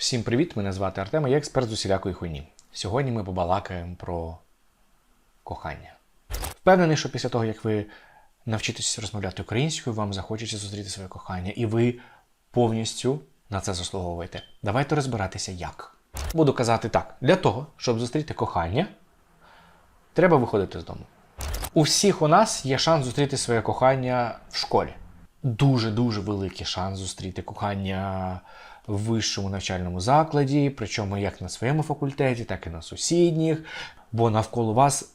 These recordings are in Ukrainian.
Всім привіт! Мене звати Артем, я експерт з усілякої хуйні. Сьогодні ми побалакаємо про кохання. Впевнений, що після того, як ви навчитесь розмовляти українською, вам захочеться зустріти своє кохання, і ви повністю на це заслуговуєте. Давайте розбиратися як. Буду казати так: для того, щоб зустріти кохання, треба виходити з дому. У всіх у нас є шанс зустріти своє кохання в школі. Дуже-дуже великий шанс зустріти кохання в вищому навчальному закладі, причому як на своєму факультеті, так і на сусідніх, бо навколо вас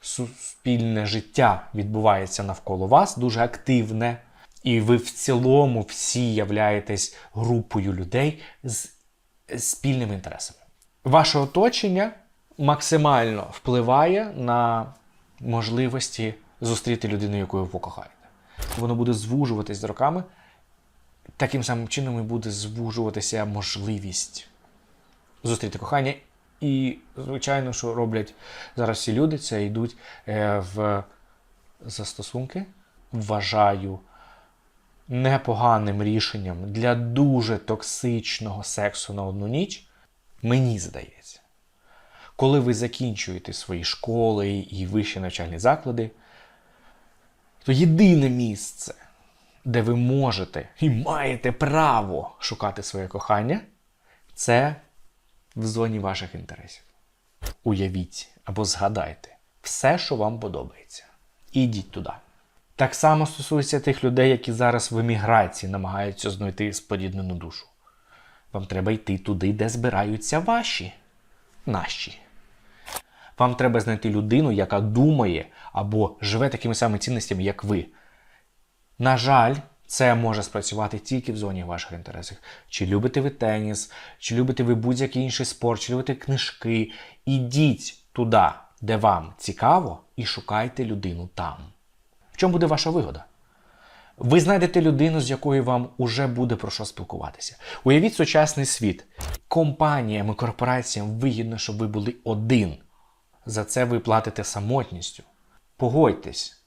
суспільне життя відбувається навколо вас, дуже активне, і ви в цілому всі являєтесь групою людей з спільними інтересами. Ваше оточення максимально впливає на можливості зустріти людину, яку ви покохаєте. Воно буде звужуватись з роками. Таким самим чином і буде звужуватися можливість зустріти кохання. І, звичайно, що роблять зараз всі люди, це йдуть е, в застосунки. Вважаю непоганим рішенням для дуже токсичного сексу на одну ніч. Мені здається, коли ви закінчуєте свої школи і вищі навчальні заклади, то єдине місце, де ви можете і маєте право шукати своє кохання, це в зоні ваших інтересів. Уявіть або згадайте все, що вам подобається. Ідіть туди. Так само стосується тих людей, які зараз в еміграції намагаються знайти споріднену душу. Вам треба йти туди, де збираються ваші, наші. Вам треба знайти людину, яка думає або живе такими самими цінностями, як ви. На жаль, це може спрацювати тільки в зоні ваших інтересів. Чи любите ви теніс, чи любите ви будь-який інший спорт, чи любите книжки. Ідіть туди, де вам цікаво, і шукайте людину там. В чому буде ваша вигода? Ви знайдете людину, з якою вам уже буде про що спілкуватися. Уявіть сучасний світ. Компаніям і корпораціям вигідно, щоб ви були один. За це ви платите самотністю. Погодьтесь,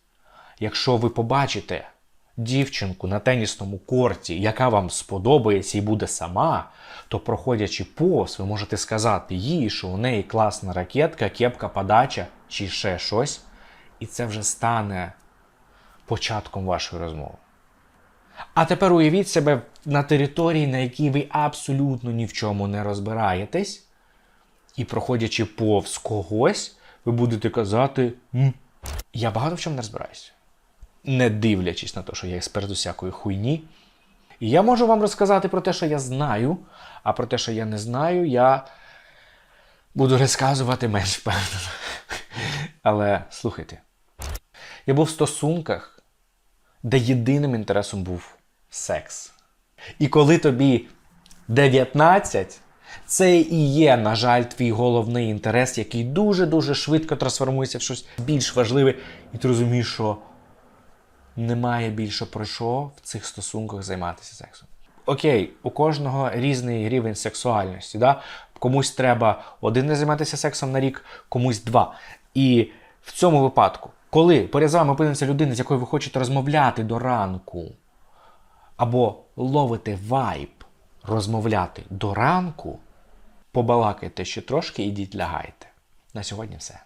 якщо ви побачите дівчинку на тенісному корті, яка вам сподобається і буде сама, то проходячи повз, ви можете сказати їй, що у неї класна ракетка, кепка, подача чи ще щось, і це вже стане початком вашої розмови. А тепер уявіть себе на території, на якій ви абсолютно ні в чому не розбираєтесь, і проходячи повз когось, ви будете казати: «М, я багато в чому не розбираюся. Не дивлячись на те, що я експерт з усякої хуйні. І я можу вам розказати про те, що я знаю, а про те, що я не знаю, я буду розказувати менш впевнено. Але слухайте, я був в стосунках, де єдиним інтересом був секс. І коли тобі 19, це і є, на жаль, твій головний інтерес, який дуже-дуже швидко трансформується в щось більш важливе, і ти розумієш, що немає більше про що в цих стосунках займатися сексом. Окей, у кожного різний рівень сексуальності. Да? Комусь треба один раз займатися сексом на рік, комусь два. І в цьому випадку, коли поряд з вами опиниться людина, з якою ви хочете розмовляти до ранку, або ловите вайб розмовляти до ранку, побалакайте ще трошки, ідіть лягайте. На сьогодні все.